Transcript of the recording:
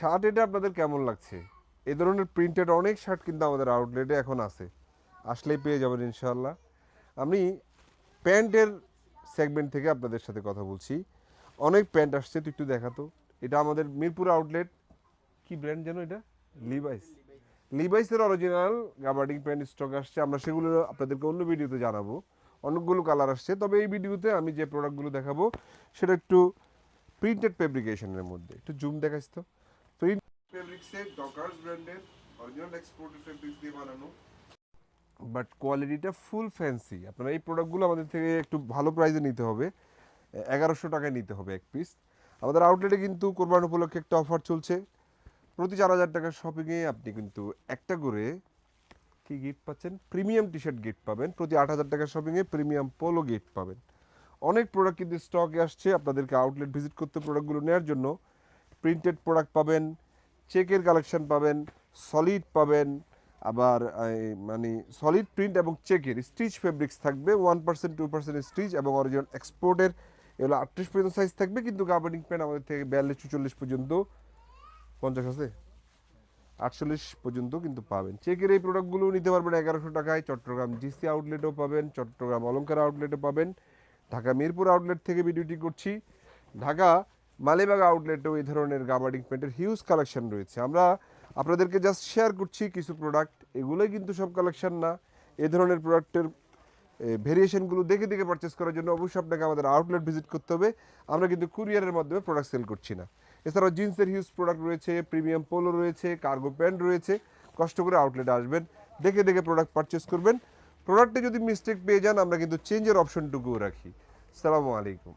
Shirt এটা আপনাদের কেমন লাগছে? এ ধরনের প্রিন্টেড অনেক শার্ট কিন্তু আমাদের আউটলেটে এখন আছে। আসলেই পেয়ে যাবেন ইনশাল্লাহ আমি প্যান্টের সেগমেন্ট থেকে আপনাদের সাথে কথা বলছি। অনেক প্যান্ট আসছে তুই একটু দেখাতো এটা আমাদের মিরপুর আউটলেট কি ব্র্যান্ড যেন এটা? লিভাইস লিভাইসের অরিজিনাল গাবার্ডিং প্যান্ট স্টক আসছে। আমরা সেগুলো আপনাদেরকে অন্য ভিডিওতে জানাব। অনেকগুলো কালার আসছে। তবে এই ভিডিওতে আমি যে প্রোডাক্টগুলো দেখাবো, সেটা একটু প্রিন্টেড ফেব্রিকেশনের মধ্যে। একটু জুম দেখাস তো। প্রিন্ট ফেব্রিক্সের ডকার্স ব্র্যান্ডের অরিজিনাল এক্সপোর্টেড ফেব্রিক্স দিয়ে বানানো। বাট কোয়ালিটিটা ফুল ফ্যান্সি আপনারা এই প্রোডাক্টগুলো আমাদের থেকে একটু ভালো প্রাইসে নিতে হবে। এগারোশো টাকায় নিতে হবে এক পিস আমাদের আউটলেটে কিন্তু কোরবান উপলক্ষে একটা অফার চলছে। প্রতি চার হাজার টাকার শপিংয়ে আপনি কিন্তু একটা করে কি গিফট পাচ্ছেন? প্রিমিয়াম টি শার্ট গিফট পাবেন। প্রতি আট হাজার টাকার শপিংয়ে প্রিমিয়াম পোলো গিফট পাবেন। অনেক প্রোডাক্ট কিন্তু স্টকে আসছে। আপনাদেরকে আউটলেট ভিজিট করতে প্রোডাক্টগুলো নেওয়ার জন্য। প্রিন্টেড প্রোডাক্ট পাবেন চেকের কালেকশন পাবেন সলিড পাবেন, আবার মানে সলিড প্রিন্ট এবং চেকের স্টিচ ফেব্রিক্স থাকবে one percent two percent stitch এবং অরিজিনাল এক্সপোর্টের এগুলো আটত্রিশ পর্যন্ত সাইজ থাকবে, কিন্তু গার্বেনিং প্যান্ট আমাদের থেকে বিয়াল্লিশ, চুচল্লিশ পর্যন্ত, পঞ্চাশ আছে? আটচল্লিশ পর্যন্ত কিন্তু পাবেন। চেকের এই প্রোডাক্টগুলো নিতে পারবেন এগারোশো টাকায়, চট্টগ্রাম জিসি আউটলেটও পাবেন, চট্টগ্রাম অলঙ্কার আউটলেটও পাবেন। ঢাকা মিরপুর আউটলেট থেকে ভিডিওটি করছি। ঢাকা মালিবাগ আউটলেটেও এই ধরনের গাবার্ডিং প্যান্টের হিউজ কালেকশন রয়েছে। আমরা আপনাদেরকে জাস্ট শেয়ার করছি কিছু প্রোডাক্ট এগুলোই কিন্তু সব কালেকশন না। এ ধরনের প্রোডাক্টের ভেরিয়েশনগুলো দেখে দেখে পারচেস করার জন্য অবশ্যই আপনাকে আমাদের আউটলেট ভিজিট করতে হবে। আমরা কিন্তু কুরিয়ারের মাধ্যমে প্রোডাক্ট সেল করছি না। এছাড়াও জিন্সের হিউজ প্রোডাক্ট রয়েছে প্রিমিয়াম পোলো রয়েছে কার্গো প্যান্ট রয়েছে। কষ্ট করে আউটলেটে আসবেন, দেখে দেখে প্রোডাক্ট পারচেস করবেন। প্রোডাক্টে যদি মিস্টেক পেয়ে যান, আমরা কিন্তু চেঞ্জের অপশনটুকুও রাখি। সালামু আলাইকুম।